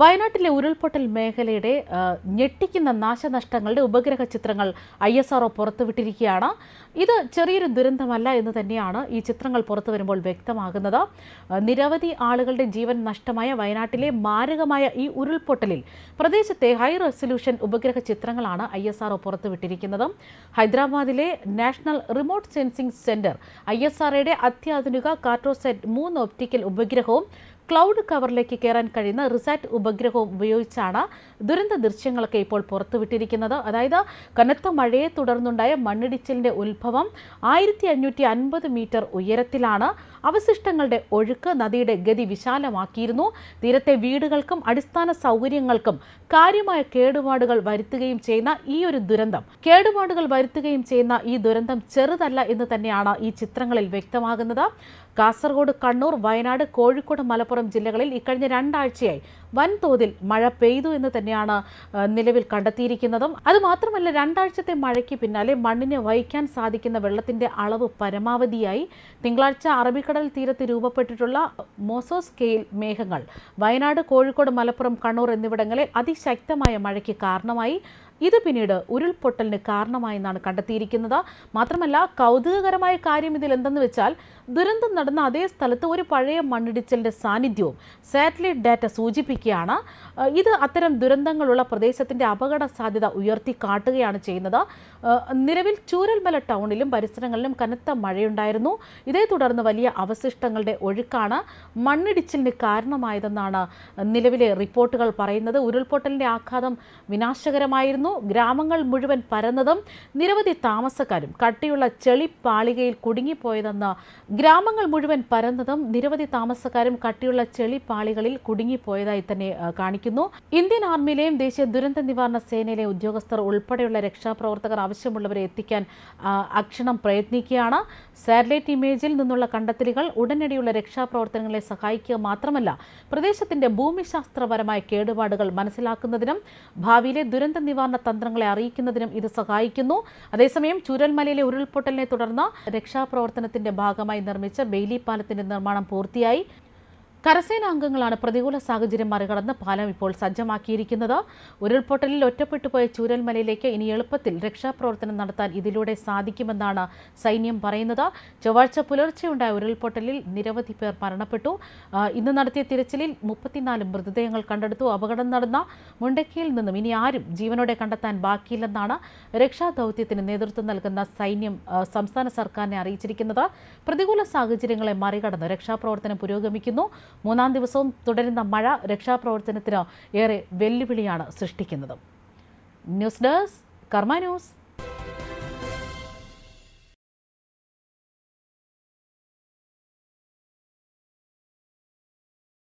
വയനാട്ടിലെ ഉരുൾപൊട്ടൽ മേഖലയുടെ ഞെട്ടിക്കുന്ന നാശനഷ്ടങ്ങളുടെ ഉപഗ്രഹ ചിത്രങ്ങൾ ഐ എസ് ആർഒ പുറത്തുവിട്ടിരിക്കുകയാണ്. ഇത് ചെറിയൊരു ദുരന്തമല്ല എന്ന് തന്നെയാണ് ഈ ചിത്രങ്ങൾ പുറത്തു വരുമ്പോൾ വ്യക്തമാകുന്നത്. നിരവധി ആളുകളുടെ ജീവൻ നഷ്ടമായ വയനാട്ടിലെ മാരകമായ ഈ ഉരുൾപൊട്ടലിൽ പ്രദേശത്തെ ഹൈ റെസൊല്യൂഷൻ ഉപഗ്രഹ ചിത്രങ്ങളാണ് ഐ എസ് ആർഒ പുറത്തുവിട്ടിരിക്കുന്നത്. ഹൈദരാബാദിലെ national remote sensing centre I S ആർഒയുടെ അത്യാധുനിക കാർട്ടോസെറ്റ് മൂന്ന് ഒപ്റ്റിക്കൽ ഉപഗ്രഹവും ക്ലൗഡ് കവറിലേക്ക് കയറാൻ കഴിയുന്ന റിസാറ്റ് ഉപഗ്രഹവും ഉപയോഗിച്ചാണ് ദുരന്ത ദൃശ്യങ്ങളൊക്കെ ഇപ്പോൾ പുറത്തുവിട്ടിരിക്കുന്നത്. അതായത് കനത്ത മഴയെ തുടർന്നുണ്ടായ മണ്ണിടിച്ചിലിന്റെ ഉത്ഭവം ആയിരത്തി അഞ്ഞൂറ്റി അൻപത് മീറ്റർ ഉയരത്തിലാണ്. അവശിഷ്ടങ്ങളുടെ ഒഴുക്ക് നദിയുടെ ഗതി വിശാലമാക്കിയിരുന്നു. തീരത്തെ വീടുകൾക്കും അടിസ്ഥാന സൗകര്യങ്ങൾക്കും കാര്യമായ കേടുപാടുകൾ വരുത്തുകയും ചെയ്യുന്ന ഈ ഒരു ദുരന്തം. കേടുപാടുകൾ വരുത്തുകയും ചെയ്യുന്ന ഈ ദുരന്തം ചെറുതല്ല എന്ന് തന്നെയാണ് ഈ ചിത്രങ്ങളിൽ വ്യക്തമാകുന്നത്. കാസർഗോഡ് കണ്ണൂർ വയനാട് കോഴിക്കോട് മലപ്പുറം ജില്ലകളിൽ ഇക്കഴിഞ്ഞ രണ്ടാഴ്ചയായി വൻതോതിൽ മഴ പെയ്തു എന്ന് തന്നെയാണ് നിലവിൽ കണ്ടെത്തിയിരിക്കുന്നതും. അതുമാത്രമല്ല രണ്ടാഴ്ചത്തെ മഴയ്ക്ക് പിന്നാലെ മണ്ണിനെ വഹിക്കാൻ സാധിക്കുന്ന വെള്ളത്തിന്റെ അളവ് പരമാവധിയായി. തിങ്കളാഴ്ച അറബിക്കടൽ തീരത്ത് രൂപപ്പെട്ടിട്ടുള്ള മോസോസ്കെയിൽ മേഘങ്ങൾ വയനാട് കോഴിക്കോട് മലപ്പുറം കണ്ണൂർ എന്നിവിടങ്ങളിൽ അതിശക്തമായ മഴയ്ക്ക് കാരണമായി. ഇത് പിന്നീട് ഉരുൾപൊട്ടലിന് കാരണമായെന്നാണ് കണ്ടെത്തിയിരിക്കുന്നത്. മാത്രമല്ല കൗതുകകരമായ കാര്യം ഇതിൽ എന്തെന്ന് വെച്ചാൽ ദുരന്തം നടന്ന അതേ സ്ഥലത്ത് ഒരു പഴയ മണ്ണിടിച്ചിലിന്റെ സാന്നിധ്യവും സാറ്റലൈറ്റ് ഡാറ്റ സൂചിപ്പിക്കുകയാണ് അഹ് ഇത് അത്തരം ദുരന്തങ്ങളുള്ള പ്രദേശത്തിന്റെ അപകട സാധ്യത ഉയർത്തി കാട്ടുകയാണ് ചെയ്യുന്നത് നിലവിൽ ചൂരൽമല ടൗണിലും പരിസരങ്ങളിലും കനത്ത മഴയുണ്ടായിരുന്നു. ഇതേ തുടർന്ന് വലിയ അവശിഷ്ടങ്ങളുടെ ഒഴുക്കാണ് മണ്ണിടിച്ചിലിന് കാരണമായതെന്നാണ് നിലവിലെ റിപ്പോർട്ടുകൾ പറയുന്നത്. ഉരുൾപൊട്ടലിന്റെ ആഘാതം വിനാശകരമായിരുന്നു. ഗ്രാമങ്ങൾ മുഴുവൻ പരന്നതും നിരവധി താമസക്കാരും കട്ടിയുള്ള ചെളിപ്പാളികയിൽ കുടുങ്ങിപ്പോയതെന്ന് ഗ്രാമങ്ങൾ മുഴുവൻ പരന്നതും നിരവധി താമസക്കാരും കട്ടിയുള്ള ചെളിപ്പാളികളിൽ കുടുങ്ങിപ്പോയതായി തന്നെ കാണിക്കുന്നു. ഇന്ത്യൻ ആർമിയിലെയും ദേശീയ ദുരന്ത നിവാരണ സേനയിലെ ഉദ്യോഗസ്ഥർ ഉൾപ്പെടെയുള്ള രക്ഷാപ്രവർത്തകർ ആവശ്യമുള്ളവരെ എത്തിക്കാൻ അക്ഷണം പ്രയത്നിക്കുകയാണ്. സാറ്റലൈറ്റ് ഇമേജിൽ നിന്നുള്ള കണ്ടെത്തലുകൾ ഉടനടിയുള്ള രക്ഷാപ്രവർത്തനങ്ങളെ സഹായിക്കുക മാത്രമല്ല പ്രദേശത്തിന്റെ ഭൂമിശാസ്ത്രപരമായ കേടുപാടുകൾ മനസ്സിലാക്കുന്നതിനും ഭാവിയിലെ ദുരന്ത നിവാരണ തന്ത്രങ്ങളെ അറിയിക്കുന്നതിനും ഇത് സഹായിക്കുന്നു. അതേസമയം ചുരൽമലയിലെ ഉരുൾപൊട്ടലിനെ തുടർന്ന് രക്ഷാപ്രവർത്തനത്തിന്റെ ഭാഗമായി നിർമ്മിച്ച ബെയിലി പാലത്തിന്റെ നിർമ്മാണം പൂർത്തിയായി. കരസേനാംഗങ്ങളാണ് പ്രതികൂല സാഹചര്യം മറികടന്ന് പാലം ഇപ്പോൾ സജ്ജമാക്കിയിരിക്കുന്നത്. ഉരുൾപൊട്ടലിൽ ഒറ്റപ്പെട്ടു പോയ ചൂരൽമലയിലേക്ക് ഇനി എളുപ്പത്തിൽ രക്ഷാപ്രവർത്തനം നടത്താൻ ഇതിലൂടെ സാധിക്കുമെന്നാണ് സൈന്യം പറയുന്നത്. ചൊവ്വാഴ്ച പുലർച്ചെയുണ്ടായ ഉരുൾപൊട്ടലിൽ നിരവധി പേർ മരണപ്പെട്ടു. ഇന്ന് നടത്തിയ തിരച്ചിലിൽ മുപ്പത്തിനാല് മൃതദേഹങ്ങൾ കണ്ടെടുത്തു. അപകടം നടന്ന മുണ്ടക്കയിൽ നിന്നും ഇനി ആരും ജീവനോടെ കണ്ടെത്താൻ ബാക്കിയില്ലെന്നാണ് രക്ഷാദൗത്യത്തിന് നേതൃത്വം നൽകുന്ന സൈന്യം സംസ്ഥാന സർക്കാരിനെ അറിയിച്ചിരിക്കുന്നത്. പ്രതികൂല സാഹചര്യങ്ങളെ മറികടന്ന് രക്ഷാപ്രവർത്തനം പുരോഗമിക്കുന്നു. മൂന്നാം ദിവസവും തുടരുന്ന മഴ രക്ഷാപ്രവർത്തനത്തിന് ഏറെ വെല്ലുവിളിയാണ് സൃഷ്ടിക്കുന്നത്. News desk Karma news.